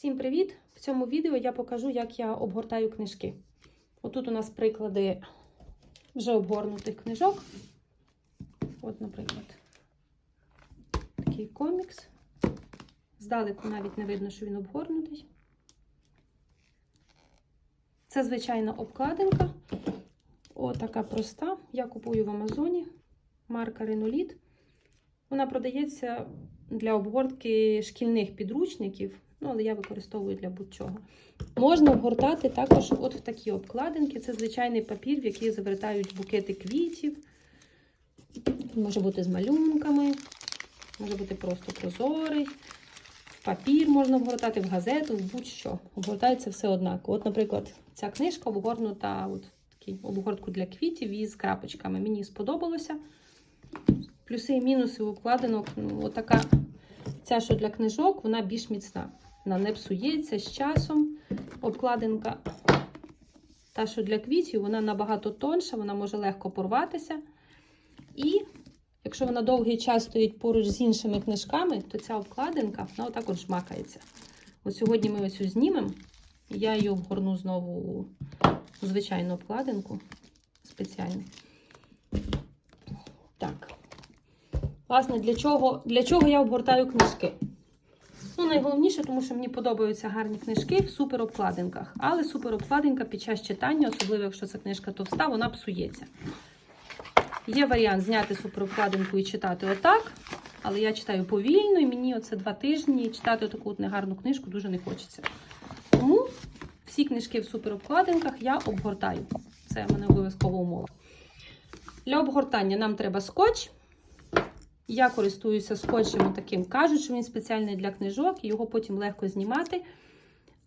Всім привіт! В цьому відео я покажу, як я обгортаю книжки. Отут у нас приклади вже обгорнутих книжок. От, наприклад, такий комікс. Здалеку навіть не видно, що він обгорнутий. Це звичайна обкладинка. Отака проста. Я купую в Амазоні. Марка Реноліт. Вона продається для обгортки шкільних підручників, ну, але я використовую для будь-чого. Можна обгортати також от в такі обкладинки. Це звичайний папір, в який завертають букети квітів. Може бути з малюнками, може бути просто прозорий. Папір можна обгортати, в газету, в будь-що. Обгортається все однаково. От, наприклад, ця книжка обгорнута от такий обгортку для квітів із крапочками. Мені сподобалося. Плюси і мінуси у обкладинок. Ну, отака ця, що для книжок, вона більш міцна. Вона не псується з часом. Обкладинка, та, що для квітів, вона набагато тонша, вона може легко порватися. І якщо вона довгий час стоїть поруч з іншими книжками, то ця обкладинка вона отак от жмакається. От сьогодні ми оцю знімемо, і я її обгорну знову у звичайну обкладинку спеціальну. Так. Власне, для чого, для чого я обгортаю книжки? Найголовніше, тому що мені подобаються гарні книжки в суперобкладинках. Але суперобкладинка під час читання, особливо якщо ця книжка товста, вона псується. Є варіант зняти суперобкладинку і читати отак. Але я читаю повільно, і мені оце два тижні читати таку от негарну книжку дуже не хочеться. Тому всі книжки в суперобкладинках я обгортаю. Це в мене обов'язкова умова. Для обгортання нам треба скотч. Я користуюся скотчем таким. Кажуть, що він спеціальний для книжок, його потім легко знімати.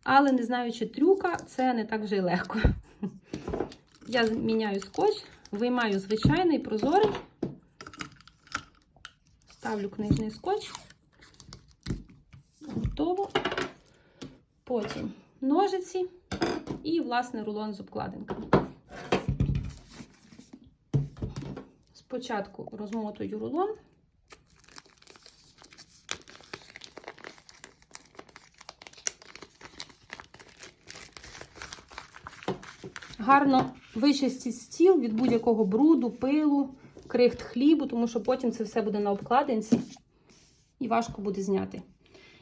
Але не знаючи трюка, це не так вже й легко. Я міняю скотч, виймаю звичайний прозорий, ставлю книжний скотч. Готово. Потім ножиці і, власне, рулон з обкладинками. Спочатку розмотую рулон. Гарно вичистіть стіл від будь-якого бруду, пилу, крихт хлібу, тому що потім це все буде на обкладинці і важко буде зняти.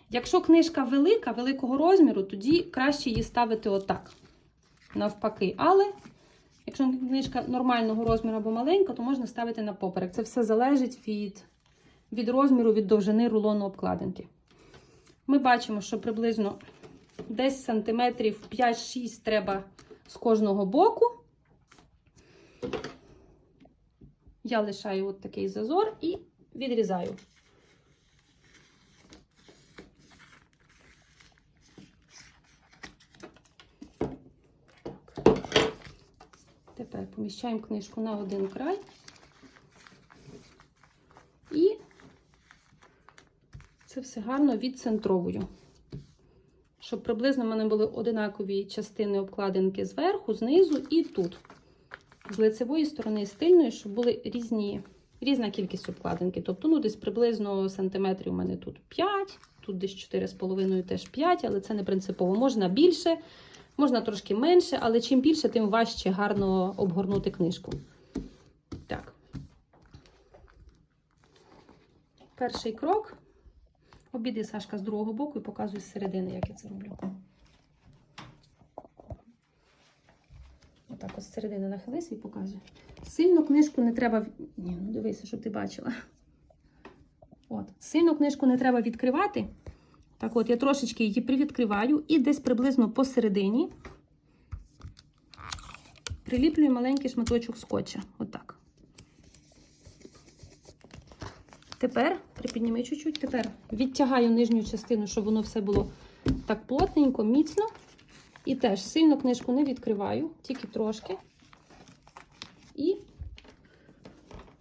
Якщо книжка велика, великого розміру, тоді краще її ставити отак, навпаки. Але якщо книжка нормального розміру або маленька, то можна ставити на поперек. Це все залежить від, від розміру, від довжини рулону обкладинки. Ми бачимо, що приблизно десь сантиметрів 5-6 треба з кожного боку. Я лишаю от такий зазор і відрізаю. Тепер поміщаємо книжку на один край і це все гарно відцентровую щоб приблизно в мене були одинакові частини обкладинки зверху, знизу і тут. З лицевої сторони, тильної, щоб були різні, різна кількість обкладинки. Тобто, ну, десь приблизно сантиметрів у мене тут 5, тут десь 4,5 теж 5, але це не принципово. Можна більше, можна трошки менше, але чим більше, тим важче гарно обгорнути книжку. Так. Перший крок. Обійди Сашка з другого боку і показуй з середини, як я це роблю. Отак ось з середини нахились і показуй. Сильно книжку не треба. Ні, ну дивися, щоб ти бачила. От. Сильно книжку не треба відкривати. Так от, я трошечки її привідкриваю і десь приблизно посередині приліплюю маленький шматочок скотча. Отак. Тепер припідніми чуть-чуть. Тепер відтягаю нижню частину, щоб воно все було так плотненько, міцно. І теж сильно книжку не відкриваю, тільки трошки. І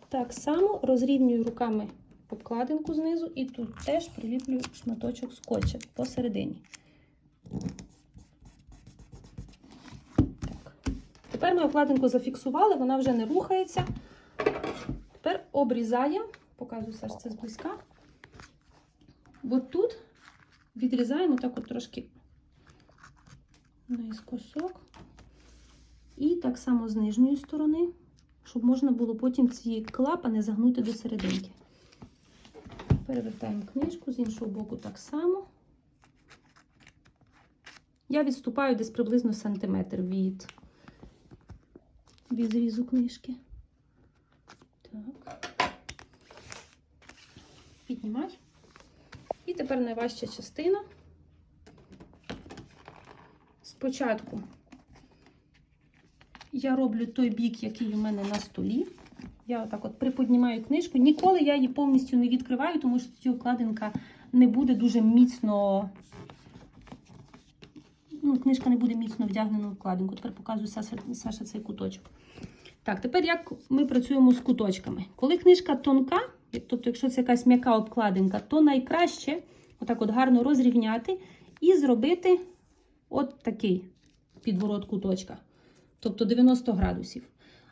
так само розрівнюю руками обкладинку знизу, і тут теж приліплюю шматочок скотча посередині. Так. Тепер ми обкладинку зафіксували, вона вже не рухається. Тепер обрізаємо. Показую Саш, це зблизька. Бо тут відрізаємо так от трошки наискосок. І так само з нижньої сторони, щоб можна було потім ці клапани загнути до серединки. Перевертаємо книжку з іншого боку так само. Я відступаю десь приблизно сантиметр від, від зрізу книжки. Так. Піднімай. І тепер найважча частина. Спочатку я роблю той бік, який у мене на столі. Я отак от приподнімаю книжку. Ніколи я її повністю не відкриваю, тому що тоді обкладинка не буде дуже міцно. Ну, книжка не буде міцно вдягнена в вкладинку. Тепер показую Саша, Саша цей куточок. Так, тепер як ми працюємо з куточками. Коли книжка тонка, тобто, якщо це якась м'яка обкладинка, то найкраще отак от гарно розрівняти і зробити от такий підворот куточка. Тобто 90 градусів.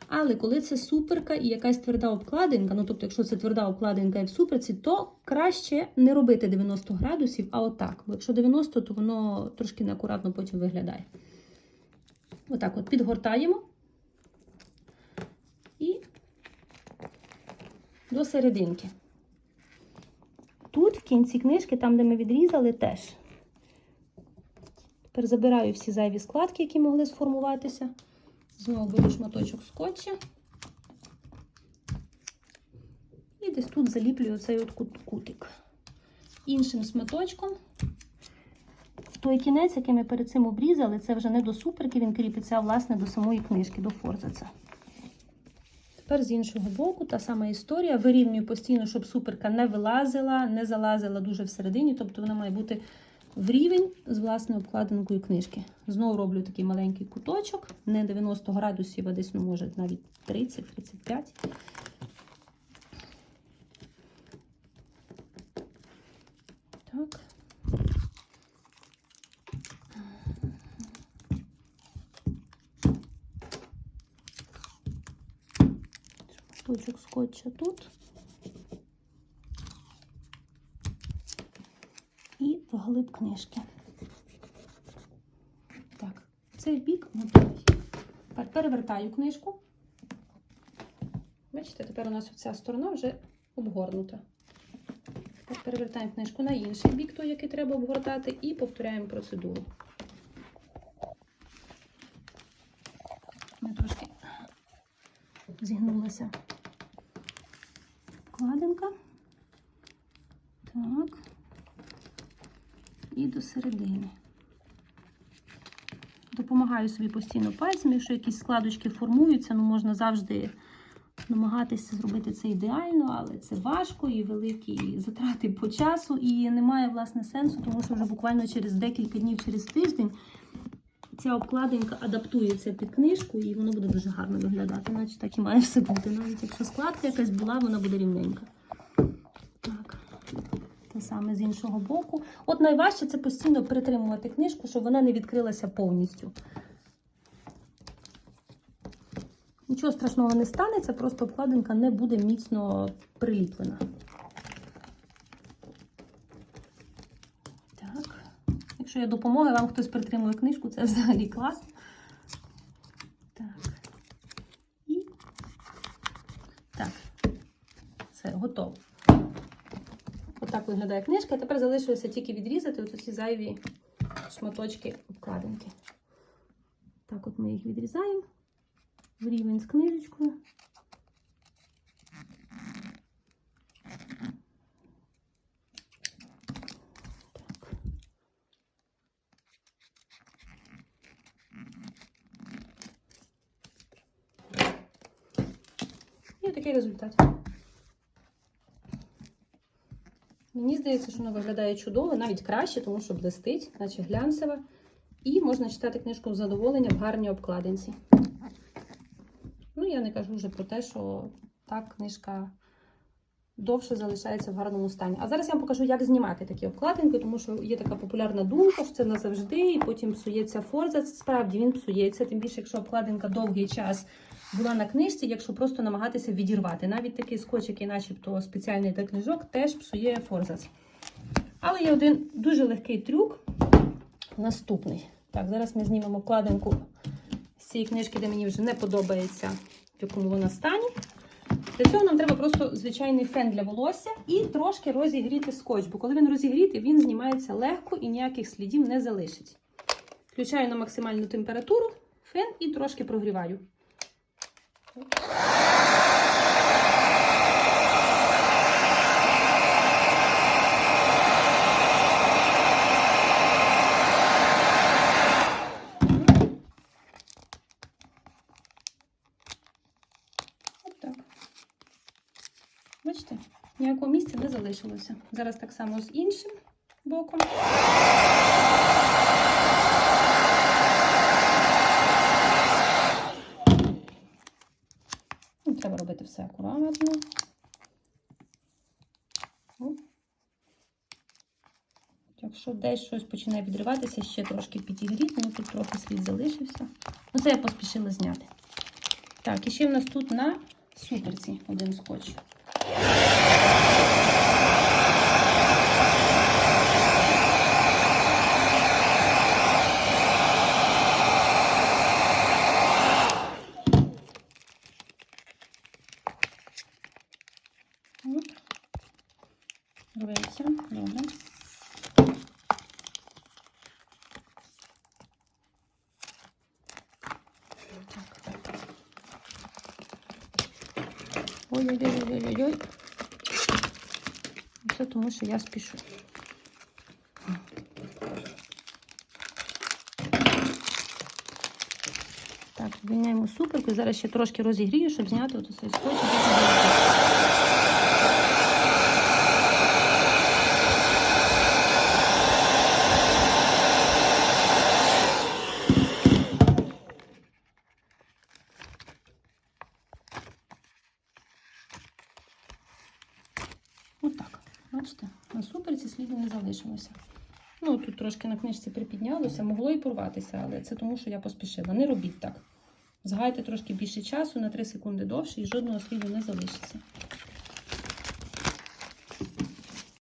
Але коли це суперка і якась тверда обкладинка, ну тобто, якщо це тверда обкладинка і в суперці, то краще не робити 90 градусів, а отак. Бо якщо 90, то воно трошки неакуратно потім виглядає. Отак от підгортаємо і до серединки. Тут, в кінці книжки, там, де ми відрізали, теж. Тепер забираю всі зайві складки, які могли сформуватися. Знову беру шматочок скотча. І десь тут заліплюю цей от кутик. Іншим шматочком. Той кінець, який ми перед цим обрізали, це вже не до суперки, він кріпиться, а власне до самої книжки, до форзаца. Тепер з іншого боку, та сама історія. Вирівнюю постійно, щоб суперка не вилазила, не залазила дуже всередині, тобто вона має бути в рівень з власною обкладинкою книжки. Знову роблю такий маленький куточок, не 90 градусів, а десь, ну, може, навіть 30-35. Так. Шматочок скотча тут. І вглиб книжки. Так, цей бік готовий. Тепер перевертаю книжку. Бачите, тепер у нас ця сторона вже обгорнута. Тепер перевертаємо книжку на інший бік, той, який треба обгортати, і повторяємо процедуру. Ми трошки зігнулася вкладинка. Так. І до середини. Допомагаю собі постійно пальцем, якщо якісь складочки формуються, ну можна завжди намагатися зробити це ідеально, але це важко і великі затрати по часу, і немає власне сенсу, тому що вже буквально через декілька днів, через тиждень ця обкладинка адаптується під книжку, і воно буде дуже гарно виглядати, наче так і має все бути. Навіть якщо складка якась була, вона буде рівненька. Так. Те саме з іншого боку. От найважче це постійно притримувати книжку, щоб вона не відкрилася повністю. Нічого страшного не станеться, просто обкладинка не буде міцно приліплена. Так. Якщо є допомога, вам хтось притримує книжку, це взагалі клас. Так. І так. Все, готово. Отак виглядає книжка. Тепер залишилося тільки відрізати ось ці зайві шматочки обкладинки. Так, от ми їх відрізаємо в рівень з книжечкою. І такий результат. Мені здається, що воно виглядає чудово, навіть краще, тому що блистить, наче глянцева. І можна читати книжку з задоволенням в гарній обкладинці. Ну, я не кажу вже про те, що так книжка довше залишається в гарному стані. А зараз я вам покажу, як знімати такі обкладинки, тому що є така популярна думка, що це назавжди, і потім псується форза. Справді він псується, тим більше, якщо обкладинка довгий час була на книжці, якщо просто намагатися відірвати. Навіть такий скотч, який начебто спеціальний для книжок, теж псує форзац. Але є один дуже легкий трюк. Наступний. Так, зараз ми знімемо вкладинку з цієї книжки, де мені вже не подобається, в якому вона стані. Для цього нам треба просто звичайний фен для волосся і трошки розігріти скотч, бо коли він розігрітий, він знімається легко і ніяких слідів не залишить. Включаю на максимальну температуру фен і трошки прогріваю. Бачите, ніякого місця не залишилося. Зараз так само з іншим боком. Ну, Треба робити все акуратно. Якщо десь щось починає відриватися, ще трошки підігріть, ну тут трохи слід залишився. Ну, це я поспішила зняти. Так, і ще в нас тут на суперці один скотч. Ой-ой-ой-ой-ой-ой. Все тому, що я спішу. Так, звільняємо суперку. Зараз ще трошки розігрію, щоб зняти от цей скотч. Отак. Бачите, на суперці сліду не залишилося. Ну, тут трошки на книжці припіднялося, могло і порватися, але це тому, що я поспішила. Не робіть так. Згайте трошки більше часу, на 3 секунди довше і жодного сліду не залишиться.